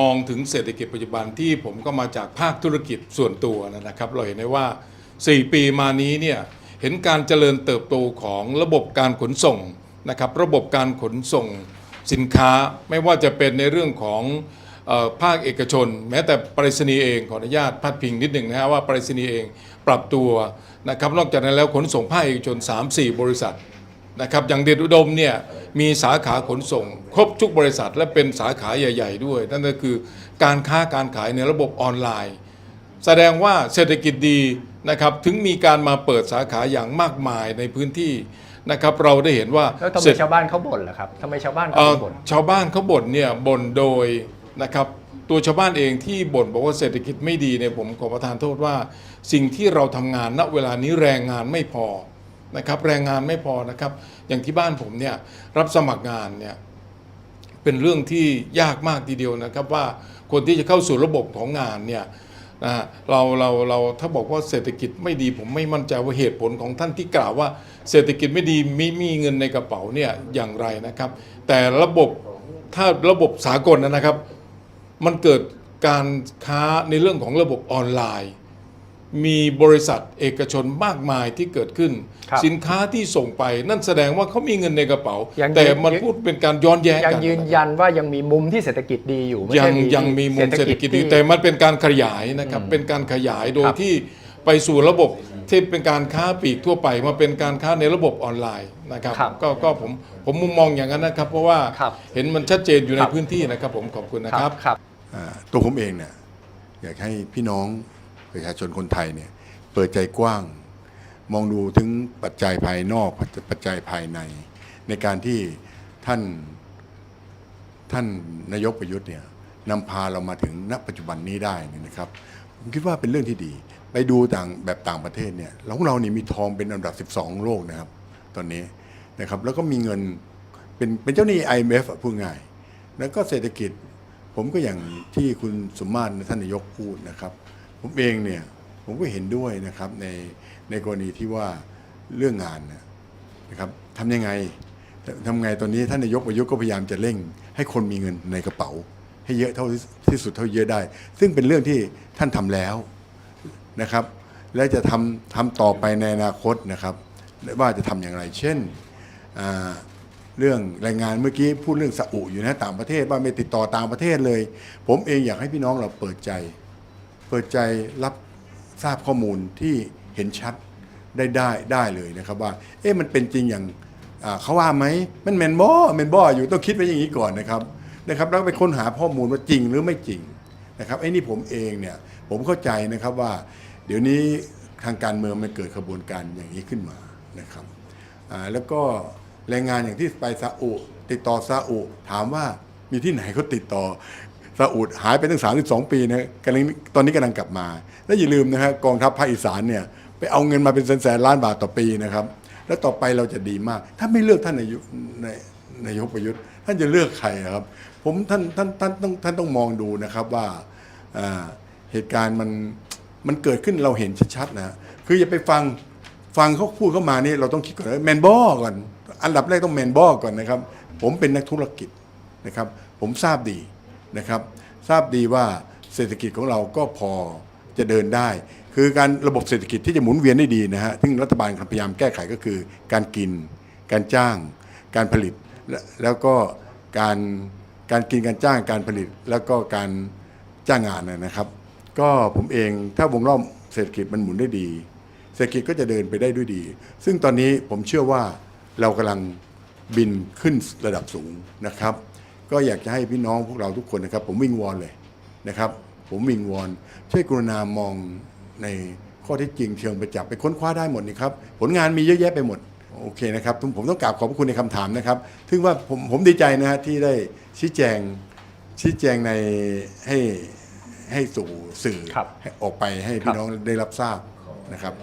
มองถึงเศรษฐกิจปัจจุบันที่ผมก็มาจากภาคธุรกิจส่วนตัวนะครับ เราเห็นได้ว่า 4 ปีมานี้เนี่ยเห็นการเจริญเติบโตของระบบการขนส่งนะครับ ระบบการขนส่งสินค้าไม่ว่าจะเป็นในเรื่องของออภาคเอกชน แม้แต่ปริษณีเองขออนุญาตพัดพิงนิดหนึ่งนะฮะว่าปริษณีเองปรับตัวนะครับนอกจากนั้นแล้วขนส่งภาคเอกชน 3-4 บริษัท นะครับอย่างเดชอุดมเนี่ยมีสาขาขนส่ง ครบทุกบริษัทและเป็นสาขาใหญ่ ๆ ด้วย นั่นก็คือการค้าการขายในระบบออนไลน์ แสดงว่าเศรษฐกิจดีนะครับถึงมีการมาเปิดสาขาอย่างมากมายในพื้นที่นะครับเราได้เห็นว่าแล้วทำไมเศรษฐชาวบ้านเขาบ่นล่ะครับทำไมชาวบ้านเขาเอ่อถึงบ่นชาวบ้านเขาบ่นเนี่ยบ่นโดยนะครับตัวชาวบ้านเองที่บ่นบอกว่าเศรษฐกิจไม่ดีเนี่ยผมขอประทานโทษว่า สิ่งที่เราทำงานณเวลานี้แรงงานไม่พอ นะครับแรงงานไม่พอนะครับ อย่างที่บ้านผมเนี่ยรับสมัครงานเนี่ยเป็นเรื่องที่ยากมากทีเดียวนะครับว่าคนที่จะเข้าสู่ระบบของงานเนี่ยนะเราเราเราถ้าบอกว่าเศรษฐกิจไม่ดี ผมไม่มั่นใจว่าเหตุผลของท่านที่กล่าวว่า เศรษฐกิจไม่ดีม่มีเงินในกระเป๋าเนี่ยอย่างไรนะครับ แต่ระบบถ้าระบบสากลนะครับ มันเกิดการค้าในเรื่องของระบบออนไลน์ มีบริษัทเอกชนมากมายที่เกิดขึ้น ครับสินค้าที่ส่งไปนั่นแสดงว่าเขามีเงินในกระเป๋า ยังแต่ยังมันพูดเป็นการย้อนแย้งยังกันยืนยันว่ายังมีมุมที่เศรษฐกิจดีอยู่ไม่ยัใช่งยังมีมุมเศรษฐกิจดีที่ แต่มันเป็นการขยายนะครับเป็นการขยายโดยครับ ที่ไปสู่ระบบที่เป็นการค้าปลีกทั่วไป มาเป็นการค้าในระบบออนไลน์นะครับครับก็ก็ผมผมมุมมองอย่างนั้นนะครับ เพราะว่าครับเห็นมันชัดเจนอยู่ในครับ พื้นที่นะครับ ผมขอบคุณนะคครัรับบครับ อ่าตัวผมเองเนี่ยอยากให้พี่น้อง ประชาชนคนไทยเนี่ยเปิดใจกว้าง มองดูถึงปัจจัยภายนอกปัจจัยภายใน ในการที่ท่านท่านนายกประยุทธ์เนี่ยนำพาเรามาถึงณปัจจุบันนี้ได้นี่นะครับ ผมคิดว่าเป็นเรื่องที่ดี ไปดูต่างแบบต่างประเทศเนี่ยของเรานี่มีทองเป็นอันดับ 12 โลกนะครับ ตอนนี้นะครับแล้วก็มีเงินเป็นเป็นเจ้าหนี้ IMF อะพูดง่าย แล้วก็เศรษฐกิจผมก็อย่างที่คุณสมมาตรท่านนายกพูดนะครับ ผมเองเนี่ยผมก็เห็นด้วยนะครับในในกรณีที่ว่าเรื่องงานนะครับทำยังไงทำไงตอนนี้ท่านนายกประยุทธ์ก็พยายามจะเร่ง ให้คนมีเงินในกระเป๋า ให้เยอะเท่าที่สุดเท่าเยอะได้ ซึ่งเป็นเรื่องที่ท่านทำแล้วนะครับ และจะทำทำต่อไปในอนาคตนะครับว่าจะทำอย่างไร เช่นเรื่องแรงงานเมื่อกี้พูดเรื่องซาอุอยู่นะต่างประเทศว่าไม่ติดต่อต่างประเทศเลย ผมเองอยากให้พี่น้องเราเปิดใจ เปิดใจรับทราบข้อมูลที่เห็นชัดได้ได้ได้เลยนะครับว่า เอ๊ะมันเป็นจริงอย่างเขาว่าไหมมันแมนบอแมนบออยู่ต้องคิดไว้อย่างนี้ก่อนนะครับนะครับ แล้วไปค้นหาข้อมูลว่าจริงหรือไม่จริงนะครับไอ้นี่ผมเองเนี่ยผมเข้าใจนะครับว่า เดี๋ยวนี้ทางการเมืองมันเกิดขบวนการอย่างนี้ขึ้นมานะครับแล้วก็แรงงานอย่างที่ไปซาอุติดต่อซาอุถามว่ามีที่ไหนเขาติดต่อ ซาอุดหายไปตั้ง 32 ปีนะกำลังตอนนี้กำลังกลับมา แล้วอย่าลืมนะฮะกองทัพภาคอีสานเนี่ยไปเอาเงินมาเป็นแสนๆล้านบาทต่อปีนะครับ แล้วต่อไปเราจะดีมาก ถ้าไม่เลือกท่านนายนายนายกประยุทธ์ ท่านจะเลือกใครครับ ผมท่านท่านท่านต้องท่านต้องมองดูนะครับว่าเหตุการณ์มันมันเกิดขึ้นเราเห็นชัดๆนะคืออย่าไปฟังฟังเขาพูดเข้ามานี่เราต้องคิดก่อนแมนบอก่อน อันดับแรกต้องแมนบอก่อนนะครับ ผมเป็นนักธุรกิจนะครับ ผมทราบดี นะครับ ทราบดีว่าเศรษฐกิจของเราก็พอจะเดินได้ คือการระบบเศรษฐกิจที่จะหมุนเวียนได้ดีนะฮะซึ่งรัฐบาลพยายามแก้ไขก็คือ การกิน การจ้าง การผลิต แล้วก็การการกินการจ้างการผลิต แล้วก็การจ้างงานนะนะครับ ก็ผมเองถ้าวงรอบเศรษฐกิจมันหมุนได้ดี เศรษฐกิจก็จะเดินไปได้ด้วยดี ซึ่งตอนนี้ผมเชื่อว่าเรากำลังบินขึ้นระดับสูงนะครับ ก็อยากจะให้พี่น้องพวกเราทุกคนนะครับ ผมวิงวอนเลยนะครับ ผมวิงวอนช่วยกรุณามองในข้อเท็จจริงเชิงประจักษ์ไปค้นคว้าได้หมดนี่ครับผลงานมีเยอะแยะไปหมดโอเคนะครับผมผมต้องกราบขอบพระคุณในคำถามนะครับถึงว่าผมผมดีใจนะฮะที่ได้ชี้แจงชี้แจงในให้ให้สู่สื่อครับให้ออกไปให้ครัพี่บน้องได้รับทราบนะครับ